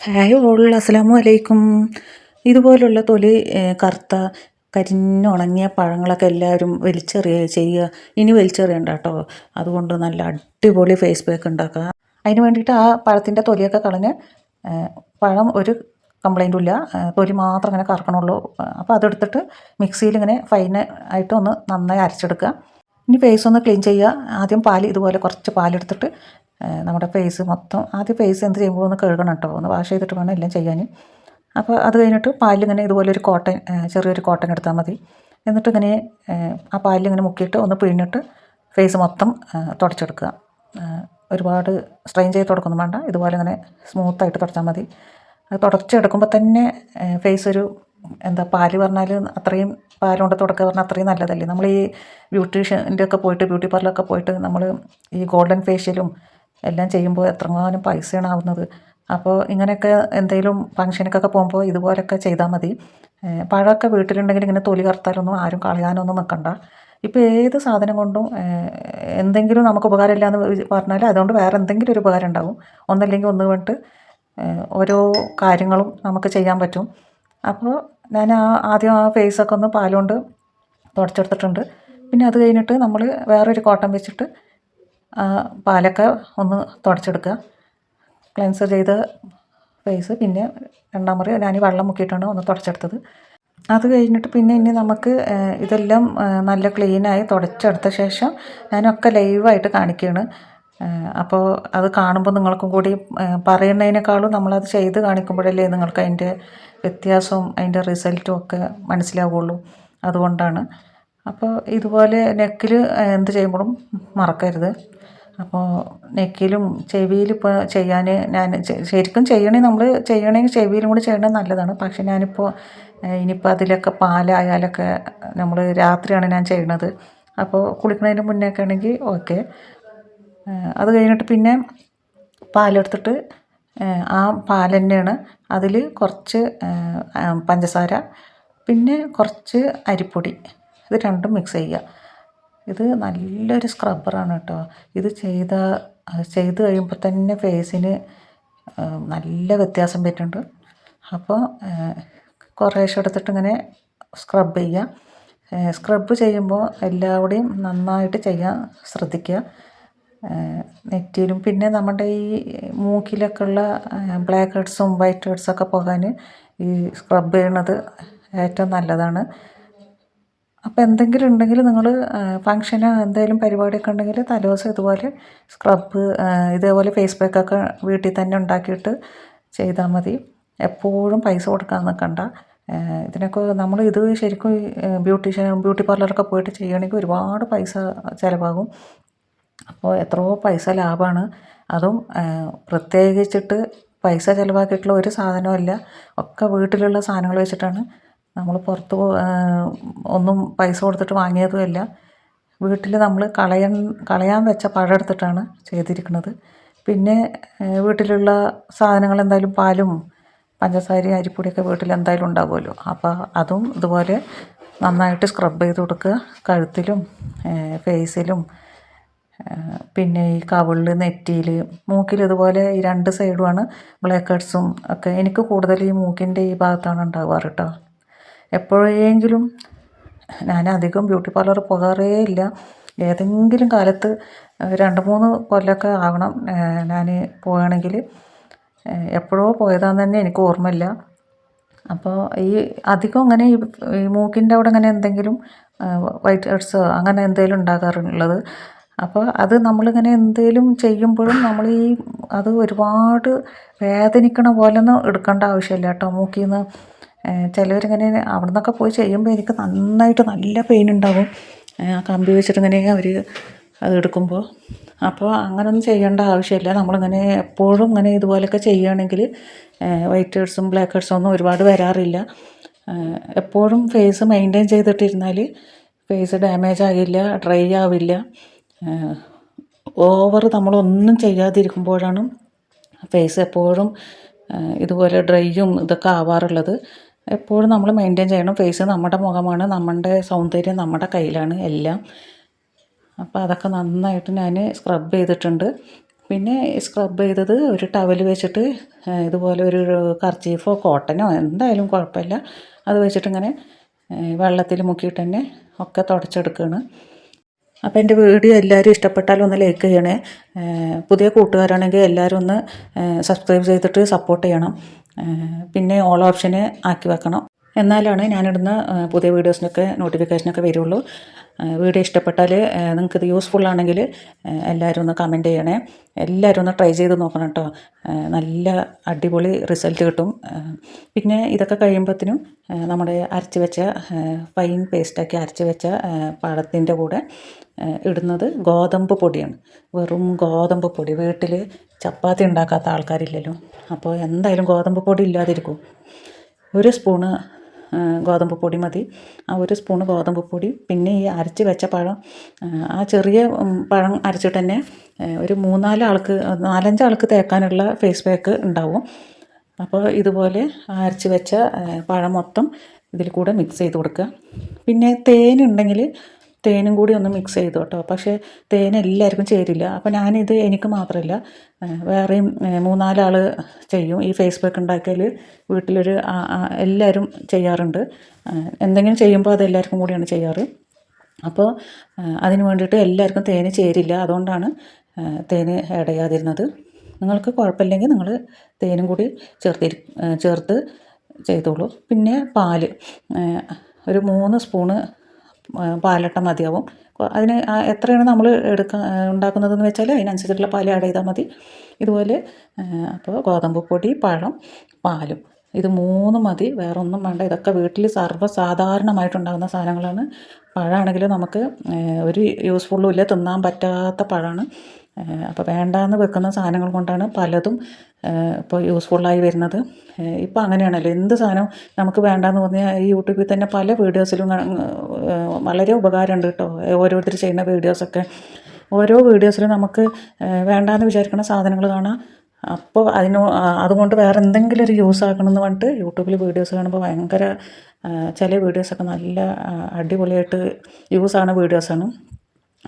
Hi all അസ്സലാമു അലൈക്കും. ഇതുപോലുള്ള തൊലി കറുത്ത കരിഞ്ഞുണങ്ങിയ പഴങ്ങളൊക്കെ എല്ലാവരും വലിച്ചെറിയുക ചെയ്യുക. ഇനി വലിച്ചെറിയണ്ട കേട്ടോ. അതുകൊണ്ട് നല്ല അടിപൊളി ഫേസ് പാക്ക് ഉണ്ടാക്കുക. അതിന് വേണ്ടിയിട്ട് ആ പഴത്തിന്റെ തൊലിയൊക്കെ കളഞ്ഞ് പഴം ഒരു കംപ്ലൈന്റും ഇല്ല. തൊലി മാത്രം ഇങ്ങനെ കറക്കണുള്ളൂ. അപ്പോൾ അതെടുത്തിട്ട് മിക്സിയിൽ ഇങ്ങനെ ഫൈൻ ആയിട്ട് ഒന്ന് നന്നായി അരച്ചെടുക്കുക. ഇനി ഫേസ് ഒന്ന് ക്ലീൻ ചെയ്യുക. ആദ്യം പാൽ ഇതുപോലെ കുറച്ച് പാലെടുത്തിട്ട് നമ്മുടെ ഫേസ് മൊത്തം ആദ്യം ഫേസ് എന്ത് ചെയ്യുമ്പോൾ ഒന്ന് കഴുകണം കേട്ടോ. ഒന്ന് വാഷ് ചെയ്തിട്ട് വേണം എല്ലാം ചെയ്യാൻ. അപ്പോൾ അത് കഴിഞ്ഞിട്ട് പാലിലിങ്ങനെ ഇതുപോലെ ഒരു കോട്ടൺ ചെറിയൊരു കോട്ടൺ എടുത്താൽ മതി. എന്നിട്ട് ഇങ്ങനെ ആ പാലിൽ ഇങ്ങനെ മുക്കിയിട്ട് ഒന്ന് പിഴിഞ്ഞിട്ട് ഫേസ് മൊത്തം തുടച്ചെടുക്കുക. ഒരുപാട് സ്ട്രെയിൻ ചെയ്ത് തുടക്കൊന്നും വേണ്ട. ഇതുപോലെ ഇങ്ങനെ സ്മൂത്തായിട്ട് തുടച്ചാൽ മതി. അത് തുടച്ചെടുക്കുമ്പോൾ തന്നെ ഫേസ് ഒരു എന്താ പാൽ പറഞ്ഞാൽ അത്രയും പാലുകൊണ്ട് തുടക്കുക പറഞ്ഞാൽ അത്രയും നല്ലതല്ലേ? നമ്മൾ ഈ ബ്യൂട്ടീഷ്യന്റെ ഒക്കെ പോയിട്ട് ബ്യൂട്ടി പാർലറൊക്കെ പോയിട്ട് നമ്മൾ ഈ ഗോൾഡൻ ഫേഷ്യലും എല്ലാം ചെയ്യുമ്പോൾ എത്രമാനം പൈസയാണ് ആവുന്നത്. അപ്പോൾ ഇങ്ങനെയൊക്കെ എന്തെങ്കിലും ഫംഗ്ഷനൊക്കെ പോകുമ്പോൾ ഇതുപോലൊക്കെ ചെയ്താൽ മതി. പഴമൊക്കെ വീട്ടിലുണ്ടെങ്കിൽ ഇങ്ങനെ തൊലി കറുത്താലൊന്നും ആരും കളയാനൊന്നും നിൽക്കണ്ട. ഇപ്പോൾ ഏത് സാധനം കൊണ്ടും എന്തെങ്കിലും നമുക്ക് ഉപകാരമില്ല എന്ന് പറഞ്ഞാൽ അതുകൊണ്ട് വേറെ എന്തെങ്കിലും ഒരു ഉപകാരം ഉണ്ടാവും. ഒന്നല്ലെങ്കിൽ ഒന്ന് വേണ്ടിട്ട് ഓരോ കാര്യങ്ങളും നമുക്ക് ചെയ്യാൻ പറ്റും. അപ്പോൾ ഞാൻ ആ ആദ്യം ആ ഫേസൊക്കെ ഒന്ന് പാലുകൊണ്ട് തുടച്ചെടുത്തിട്ടുണ്ട്. പിന്നെ അത് കഴിഞ്ഞിട്ട് നമ്മൾ വേറൊരു കോട്ടൺ വെച്ചിട്ട് പാലൊക്കെ ഒന്ന് തുടച്ചെടുക്കുക. ക്ലെൻസർ ചെയ്ത ഫേസ് പിന്നെ രണ്ടാം മുറി ഞാൻ വെള്ളം മുക്കിയിട്ടാണ് ഒന്ന് തുടച്ചെടുത്തത്. അത് കഴിഞ്ഞിട്ട് പിന്നെ ഇനി നമുക്ക് ഇതെല്ലാം നല്ല ക്ലീനായി തുടച്ചെടുത്ത ശേഷം ഞാനൊക്കെ ലൈവായിട്ട് കാണിക്കുകയാണ്. അപ്പോൾ അത് കാണുമ്പോൾ നിങ്ങൾക്കും കൂടി പറയുന്നതിനേക്കാളും നമ്മളത് ചെയ്ത് കാണിക്കുമ്പോഴല്ലേ നിങ്ങൾക്ക് അതിന്റെ വ്യത്യാസവും അതിന്റെ റിസൾട്ടും ഒക്കെ മനസ്സിലാവുള്ളൂ. അതുകൊണ്ടാണ്. അപ്പോൾ ഇതുപോലെ നെക്കിൽ എന്ത് ചെയ്യുമ്പോഴും മറക്കരുത്. അപ്പോൾ നെക്കിലും ചെവിയിൽ ഇപ്പോൾ ചെയ്യാൻ ഞാൻ ശരിക്കും ചെയ്യണേ നമ്മൾ ചെയ്യണമെങ്കിൽ ചെവിയിലും കൂടി ചെയ്യണത് നല്ലതാണ്. പക്ഷെ ഞാനിപ്പോൾ ഇനിയിപ്പോൾ അതിലൊക്കെ പാലായാലൊക്കെ നമ്മൾ രാത്രിയാണ് ഞാൻ ചെയ്യണത്. അപ്പോൾ കുളിക്കുന്നതിന് മുന്നേ ഒക്കെ ആണെങ്കിൽ ഓക്കെ അത് കഴിഞ്ഞിട്ട് പിന്നെ പാലെടുത്തിട്ട് ആ പാൽ തന്നെയാണ് അതിൽ കുറച്ച് പഞ്ചസാര പിന്നെ കുറച്ച് അരിപ്പൊടി. ഇത് രണ്ടും മിക്സ് ചെയ്യുക. ഇത് നല്ലൊരു സ്ക്രബ്ബറാണ് കേട്ടോ. ഇത് ചെയ്ത ചെയ്ത് കഴിയുമ്പോൾ തന്നെ ഫേസിന് നല്ല വ്യത്യാസം പറ്റുന്നുണ്ട് അപ്പോൾ കുറേശ്ശെ എടുത്തിട്ട് ഇങ്ങനെ സ്ക്രബ് ചെയ്യുക. സ്ക്രബ് ചെയ്യുമ്പോൾ എല്ലാവിടെയും നന്നായിട്ട് ചെയ്യാൻ ശ്രദ്ധിക്കുക. നെറ്റിയിലും പിന്നെ നമ്മുടെ ഈ മൂക്കിലൊക്കെ ഉള്ള ബ്ലാക്ക് ഹെഡ്സും വൈറ്റ് ഹെഡ്സൊക്കെ പോകാൻ ഈ സ്ക്രബ് ചെയ്യണത് ഏറ്റവും നല്ലതാണ്. അപ്പോൾ എന്തെങ്കിലും ഉണ്ടെങ്കിൽ നിങ്ങൾ ഫങ്ഷനോ എന്തെങ്കിലും പരിപാടിയൊക്കെ ഉണ്ടെങ്കിൽ തലേദിവസം ഇതുപോലെ സ്ക്രബ് ഇതേപോലെ ഫേസ് പാക്കൊക്കെ വീട്ടിൽ തന്നെ ഉണ്ടാക്കിയിട്ട് ചെയ്താൽ മതി. എപ്പോഴും പൈസ കൊടുക്കാൻ നിൽക്കണ്ട. ഇതിനൊക്കെ നമ്മൾ ഇത് ശരിക്കും ബ്യൂട്ടീഷ്യൻ ബ്യൂട്ടി പാർലറൊക്കെ പോയിട്ട് ചെയ്യണമെങ്കിൽ ഒരുപാട് പൈസ ചിലവാകും. അപ്പോൾ എത്രയോ പൈസ ലാഭമാണ്. അതും പ്രത്യേകിച്ചിട്ട് പൈസ ചിലവാക്കിയിട്ടുള്ള ഒരു സാധനവും ഒക്കെ വീട്ടിലുള്ള സാധനങ്ങൾ വെച്ചിട്ടാണ് നമ്മൾ പുറത്ത് ഒന്നും പൈസ കൊടുത്തിട്ട് വാങ്ങിയതുമല്ല. വീട്ടിൽ നമ്മൾ കളയാൻ കളയാൻ വെച്ച പഴം എടുത്തിട്ടാണ് ചെയ്തിരിക്കുന്നത്. പിന്നെ വീട്ടിലുള്ള സാധനങ്ങൾ എന്തായാലും പാലും പഞ്ചസാരയും അരിപ്പൊടിയൊക്കെ വീട്ടിൽ എന്തായാലും ഉണ്ടാകുമല്ലോ അപ്പോൾ അതും ഇതുപോലെ നന്നായിട്ട് സ്ക്രബ് ചെയ്ത് കൊടുക്കുക. കഴുത്തിലും ഫേസിലും പിന്നെ ഈ കവിളിൽ നെറ്റിയിൽ മൂക്കിൽ ഇതുപോലെ ഈ രണ്ട് സൈഡുമാണ് ബ്ലാക്ക് ഹെഡ്സും ഒക്കെ. എനിക്ക് കൂടുതൽ ഈ മൂക്കിന്റെ ഈ ഭാഗത്താണ് ഉണ്ടാവാറ് കേട്ടോ. എപ്പോഴെങ്കിലും ഞാൻ അധികം ബ്യൂട്ടി പാർലർ പോകാറേ ഇല്ല. ഏതെങ്കിലും കാലത്ത് രണ്ട് മൂന്ന് കൊല്ലമൊക്കെ ആകണം ഞാൻ പോവുകയാണെങ്കിൽ. എപ്പോഴോ പോയതാന്ന് തന്നെ എനിക്ക് ഓർമ്മയില്ല. അപ്പോൾ ഈ അധികം അങ്ങനെ ഈ മൂക്കിന്റെ അവിടെ അങ്ങനെ എന്തെങ്കിലും വൈറ്റ് ഹെഡ്സോ അങ്ങനെ എന്തെങ്കിലും ഉണ്ടാകാറുള്ളത്. അപ്പോൾ അത് നമ്മളിങ്ങനെ എന്തെങ്കിലും ചെയ്യുമ്പോഴും നമ്മൾ ഈ അത് ഒരുപാട് വേദനിക്കണ പോലെ ഒന്നും എടുക്കേണ്ട ആവശ്യമില്ല കേട്ടോ മൂക്കിൽ നിന്ന്. ചിലവരിങ്ങനെ അവിടെ നിന്നൊക്കെ പോയി ചെയ്യുമ്പോൾ എനിക്ക് നന്നായിട്ട് നല്ല പെയിൻ ഉണ്ടാകും ആ കമ്പി വെച്ചിട്ടിങ്ങനെ അവർ അത് എടുക്കുമ്പോൾ അപ്പോൾ അങ്ങനൊന്നും ചെയ്യേണ്ട ആവശ്യമില്ല. നമ്മളിങ്ങനെ എപ്പോഴും ഇങ്ങനെ ഇതുപോലെയൊക്കെ ചെയ്യുകയാണെങ്കിൽ വൈറ്റ് ഹെഡ്സും ബ്ലാക്ക് ഹെഡ്സും ഒന്നും ഒരുപാട് വരാറില്ല. എപ്പോഴും ഫേസ് മെയിന്റെയിൻ ചെയ്തിട്ടിരുന്നാൽ ഫേസ് ഡാമേജ് ആകില്ല ഡ്രൈ ആവില്ല. ഓവർ നമ്മളൊന്നും ചെയ്യാതിരിക്കുമ്പോഴാണ് ഫേസ് എപ്പോഴും ഇതുപോലെ ഡ്രൈയും ഇതൊക്കെ ആവാറുള്ളത്. എപ്പോഴും നമ്മൾ മെയിന്റെയിൻ ചെയ്യണം. ഫേസ് നമ്മുടെ മുഖമാണ് നമ്മുടെ സൗന്ദര്യം നമ്മുടെ കയ്യിലാണ് എല്ലാം. അപ്പോൾ അതൊക്കെ നന്നായിട്ട് ഞാൻ സ്ക്രബ് ചെയ്തിട്ടുണ്ട്. പിന്നെ സ്ക്രബ് ചെയ്തത് ഒരു ടവൽ വെച്ചിട്ട് ഇതുപോലെ ഒരു കർച്ചീഫോ കോട്ടനോ എന്തായാലും കുഴപ്പമില്ല. അത് വെച്ചിട്ട് ഇങ്ങനെ വെള്ളത്തിൽ മുക്കിയിട്ട് തന്നെ ഒക്കെ തുടച്ചെടുക്കുകയാണ് അപ്പോൾ എന്റെ വീഡിയോ എല്ലാവരും ഇഷ്ടപ്പെട്ടാലും ഒന്ന് ലൈക്ക് ചെയ്യണേ. പുതിയ കൂട്ടുകാരാണെങ്കിൽ എല്ലാവരും ഒന്ന് സബ്സ്ക്രൈബ് ചെയ്തിട്ട് സപ്പോർട്ട് ചെയ്യണം. പിന്നെ ഓൾ ഓപ്ഷന് ആക്കി വെക്കണം. എന്നാലാണ് ഞാനിടുന്ന പുതിയ വീഡിയോസിനൊക്കെ നോട്ടിഫിക്കേഷനൊക്കെ വരുള്ളൂ. വീഡിയോ ഇഷ്ടപ്പെട്ടാൽ നിങ്ങൾക്കിത് ആണെങ്കിൽ എല്ലാവരും ഒന്ന് കമന്റ് ചെയ്യണേ. എല്ലാവരും ഒന്ന് ട്രൈ ചെയ്ത് നോക്കണം കേട്ടോ. നല്ല അടിപൊളി റിസൾട്ട് കിട്ടും. പിന്നെ ഇതൊക്കെ കഴിയുമ്പോഴത്തേനും നമ്മുടെ അരച്ച് വെച്ച ഫൈൻ പേസ്റ്റാക്കി അരച്ച് വെച്ച പഴത്തിന്റെ കൂടെ ഇടുന്നത് ഗോതമ്പ് പൊടിയാണ്. വെറും ഗോതമ്പ് പൊടി. വീട്ടിൽ ചപ്പാത്തി ഉണ്ടാക്കാത്ത ആൾക്കാരില്ലല്ലോ. അപ്പോൾ എന്തായാലും ഗോതമ്പ് പൊടി ഇല്ലാതിരിക്കും. ഒരു സ്പൂണ് ഗോതമ്പ് പൊടി മതി. ആ ഒരു സ്പൂണ് ഗോതമ്പ് പൊടി. പിന്നെ ഈ അരച്ച് വെച്ച പഴം ആ, ചെറിയ പഴം അരച്ചിട്ട് തന്നെ ഒരു മൂന്നാൽ ആൾക്ക് നാലഞ്ച് ആൾക്ക് തേക്കാനുള്ള ഫേസ് പാക്ക് ഉണ്ടാവും. അപ്പോൾ ഇതുപോലെ അരച്ച് വെച്ച പഴം മൊത്തം ഇതിൽ കൂടെ മിക്സ് ചെയ്ത് കൊടുക്കുക. പിന്നെ തേനുണ്ടെങ്കിൽ തേനും കൂടി ഒന്ന് മിക്സ് ചെയ്തു കേട്ടോ. പക്ഷേ തേൻ എല്ലാവർക്കും ചേരില്ല. അപ്പോൾ ഞാനിത് എനിക്ക് മാത്രമല്ല വേറെയും മൂന്നാലാൾ ചെയ്യും. ഈ ഫേസ് പാക്ക് ഉണ്ടാക്കിയാൽ വീട്ടിലൊരു എല്ലാവരും ചെയ്യാറുണ്ട്. എന്തെങ്കിലും ചെയ്യുമ്പോൾ അത് എല്ലാവർക്കും കൂടിയാണ് ചെയ്യാറ്. അപ്പോൾ അതിന് വേണ്ടിയിട്ട് എല്ലാവർക്കും തേന് ചേരില്ല. അതുകൊണ്ടാണ് തേന് ആഡ് ചെയ്യാതിരുന്നത്. നിങ്ങൾക്ക് കുഴപ്പമില്ലെങ്കിൽ നിങ്ങൾ തേനും കൂടി ചേർത്തിരി ആ, ചേർത്ത് ചെയ്തോളൂ. പിന്നെ പാൽ ഒരു മൂന്ന് സ്പൂണ് പാലട്ട മതിയാവും. അതിന് എത്രയാണ് നമ്മൾ എടുക്കുക ഉണ്ടാക്കുന്നതെന്ന് വെച്ചാൽ അതിനനുസരിച്ചുള്ള പാൽ ആഡ് ചെയ്താൽ മതി. ഇതുപോലെ അപ്പോൾ ഗോതമ്പ് പൊടി പഴം പാലും. ഇത് മൂന്ന് മതി. വേറെ ഒന്നും വേണ്ട. ഇതൊക്കെ വീട്ടിൽ സർവസാധാരണമായിട്ടുണ്ടാകുന്ന സാധനങ്ങളാണ്. പഴമാണെങ്കിലും നമുക്ക് ഒരു യൂസ്ഫുള്ളും ഇല്ല. തിന്നാൻ പറ്റാത്ത പഴമാണ് അപ്പോൾ വേണ്ടാന്ന് വെക്കുന്ന സാധനങ്ങൾ കൊണ്ടാണ് പലതും ഇപ്പോൾ യൂസ്ഫുള്ളായി വരുന്നത്. ഇപ്പോൾ അങ്ങനെയാണല്ലോ. എന്ത് സാധനം നമുക്ക് വേണ്ടാന്ന് പറഞ്ഞാൽ ഈ യൂട്യൂബിൽ തന്നെ പല വീഡിയോസിലും വളരെ ഉപകാരമുണ്ട് കേട്ടോ. ഓരോരുത്തർ ചെയ്യുന്ന വീഡിയോസൊക്കെ. ഓരോ വീഡിയോസിലും നമുക്ക് വേണ്ടാന്ന് വിചാരിക്കുന്ന സാധനങ്ങൾ കാണാം. അപ്പോൾ അതിന് അതുകൊണ്ട് വേറെ എന്തെങ്കിലും ഒരു യൂസ് ആക്കണമെന്ന് പറഞ്ഞിട്ട് യൂട്യൂബിൽ വീഡിയോസ് കാണുമ്പോൾ ഭയങ്കര ചില വീഡിയോസൊക്കെ നല്ല അടിപൊളിയായിട്ട് യൂസ് ആണ് വീഡിയോസാണ്.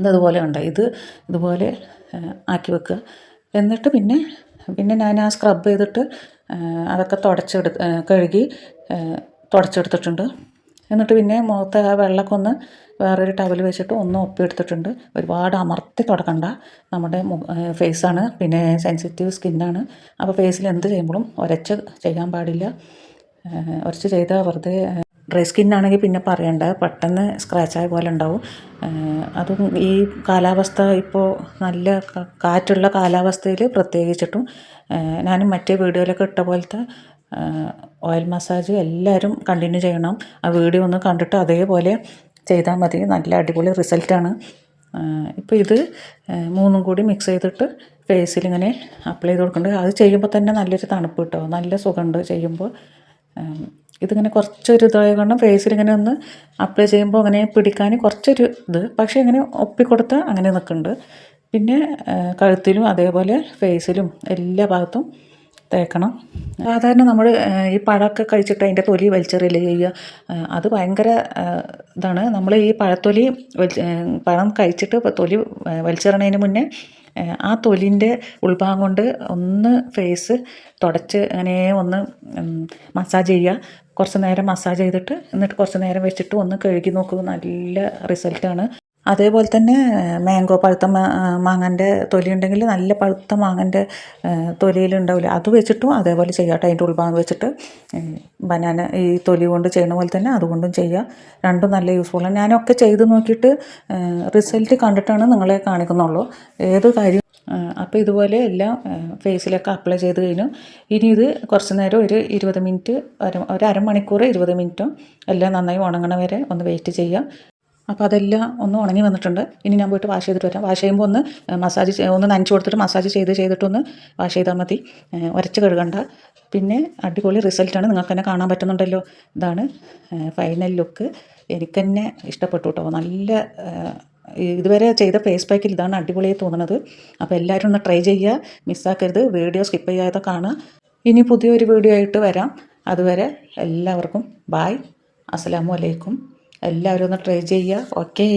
ഇതതുപോലെ ഉണ്ട് ഇത് ഇതുപോലെ ആക്കി വെക്കുക. എന്നിട്ട് പിന്നെ പിന്നെ ഞാൻ ആ സ്ക്രബ് ചെയ്തിട്ട് അതൊക്കെ തുടച്ചെടു കഴുകി തുടച്ചെടുത്തിട്ടുണ്ട്. എന്നിട്ട് പിന്നെ മുഖത്തെ ആ വെള്ളമൊക്കെ ഒന്ന് വേറൊരു ടവൽ വെച്ചിട്ട് ഒന്ന് ഒപ്പിയെടുത്തിട്ടുണ്ട്. ഒരുപാട് അമർത്തി തുടക്കണ്ട. നമ്മുടെ ഫേസാണ് പിന്നെ സെൻസിറ്റീവ് സ്കിന്നാണ് അപ്പോൾ ഫേസിൽ എന്ത് ചെയ്യുമ്പോഴും ഒരച്ച് ചെയ്യാൻ പാടില്ല. ഉരച്ച് ചെയ്താൽ വെറുതെ ഡ്രൈ ആണെങ്കിൽ പിന്നെ പറയണ്ട പെട്ടെന്ന് സ്ക്രാച്ചായ പോലെ ഉണ്ടാവും. അതും ഈ കാലാവസ്ഥ ഇപ്പോൾ നല്ല കാറ്റുള്ള കാലാവസ്ഥയിൽ പ്രത്യേകിച്ചിട്ടും ഞാൻ മറ്റേ വീഡിയോയിലൊക്കെ ഇട്ട പോലത്തെ ഓയിൽ മസാജ് എല്ലാവരും കണ്ടിന്യൂ ചെയ്യണം. ആ വീഡിയോ ഒന്ന് കണ്ടിട്ട് അതേപോലെ ചെയ്താൽ മതി. നല്ല അടിപൊളി റിസൾട്ടാണ്. ഇപ്പോൾ ഇത് മൂന്നും കൂടി മിക്സ് ചെയ്തിട്ട് ഫേസിൽ ഇങ്ങനെ അപ്ലൈ ചെയ്ത് കൊടുക്കുന്നുണ്ട് അത് ചെയ്യുമ്പോൾ തന്നെ നല്ലൊരു തണുപ്പ് കിട്ടും? നല്ല സുഖമുണ്ട് ചെയ്യുമ്പോൾ ഇതിങ്ങനെ കുറച്ചൊരു ഇതായത് കൊണ്ട് ഫേസിൽ ഇങ്ങനെ ഒന്ന് അപ്ലൈ ചെയ്യുമ്പോൾ അങ്ങനെ പിടിക്കാൻ കുറച്ചൊരു ഇത്. പക്ഷേ ഇങ്ങനെ ഒപ്പിക്കൊടുത്താൽ അങ്ങനെ നിൽക്കുന്നുണ്ട്. പിന്നെ കഴുത്തിലും അതേപോലെ ഫേസിലും എല്ലാ ഭാഗത്തും തേക്കണം. സാധാരണ നമ്മൾ ഈ പഴമൊക്കെ കഴിച്ചിട്ട് അതിന്റെ തൊലി വലിച്ചെറിയില്ല ചെയ്യുക അത് ഭയങ്കര ഇതാണ്. നമ്മൾ ഈ പഴത്തൊലി വലിച്ച് പഴം കഴിച്ചിട്ട് തൊലി വലിച്ചെറിയണതിന് മുന്നേ ആ, ആ തൊലിന്റെ ഉൾഭാഗം കൊണ്ട് ഒന്ന് ഫേസ് തുടച്ച് അങ്ങനെ ഒന്ന് മസാജ് ചെയ്യുക. കുറച്ച് നേരം മസാജ് ചെയ്തിട്ട് എന്നിട്ട് കുറച്ച് നേരം വെച്ചിട്ട് ഒന്ന് കഴുകി നോക്കുക. നല്ല റിസൾട്ടാണ്. അതേപോലെ തന്നെ മാംഗോ പഴുത്ത മാങ്ങന്റെ തൊലി ഉണ്ടെങ്കിൽ നല്ല പഴുത്ത മാങ്ങന്റെ തൊലിയിലുണ്ടാവില്ല? അത് വെച്ചിട്ടും അതേപോലെ ചെയ്യാം കേട്ടോ. അതിന്റെ ഉൾഭാഗം വെച്ചിട്ട് ബനാന ഈ തൊലി കൊണ്ട് ചെയ്യുന്ന പോലെ തന്നെ അതുകൊണ്ടും ചെയ്യുക രണ്ടും നല്ല യൂസ്ഫുള്ളാണ് ഞാനൊക്കെ ചെയ്ത് നോക്കിയിട്ട് റിസൾട്ട് കണ്ടിട്ടാണ് നിങ്ങളെ കാണിക്കുന്നുള്ളൂ. ഏത് കാര്യം അപ്പോൾ ഇതുപോലെ എല്ലാം ഫേസിലൊക്കെ അപ്ലൈ ചെയ്ത് കഴിഞ്ഞു. ഇനി ഇത് കുറച്ച് നേരം ഒരു ഇരുപത് മിനിറ്റ് ഒരു അരമണിക്കൂർ ഇരുപത് മിനിറ്റും എല്ലാം നന്നായി ഉണങ്ങണ വരെ ഒന്ന് വെയിറ്റ് ചെയ്യാം. അപ്പോൾ അതെല്ലാം ഒന്ന് ഉണങ്ങി വന്നിട്ടുണ്ട്. ഇനി ഞാൻ പോയിട്ട് വാഷ് ചെയ്തിട്ട് വരാം. വാഷ് ചെയ്യുമ്പോൾ ഒന്ന് മസാജ് ഒന്ന് നനച്ച് കൊടുത്തിട്ട് മസാജ് ചെയ്ത് ചെയ്തിട്ടൊന്ന് വാഷ് ചെയ്താൽ മതി. ഉരച്ച് കഴുകണ്ട. പിന്നെ അടിപൊളി റിസൾട്ടാണ് നിങ്ങൾക്ക് തന്നെ കാണാൻ പറ്റുന്നുണ്ടല്ലോ. ഇതാണ് ഫൈനൽ ലുക്ക് എനിക്ക് തന്നെ ഇഷ്ടപ്പെട്ടു കേട്ടോ നല്ല ഇതുവരെ ചെയ്ത ഫേസ് പാക്കിൽ ഇതാണ് അടിപൊളിയായി തോന്നുന്നത് അപ്പോൾ എല്ലാവരും ഒന്ന് ട്രൈ ചെയ്യുക മിസ്സാക്കരുത് വീഡിയോ സ്കിപ്പ് ചെയ്യാതെ കാണുക ഇനി പുതിയൊരു വീഡിയോ ആയിട്ട് വരാം. അതുവരെ എല്ലാവർക്കും ബായ് അസ്സലാമു അലൈക്കും. എല്ലാവരും ഒന്ന് ട്രൈ ചെയ്യുക. ഓക്കേ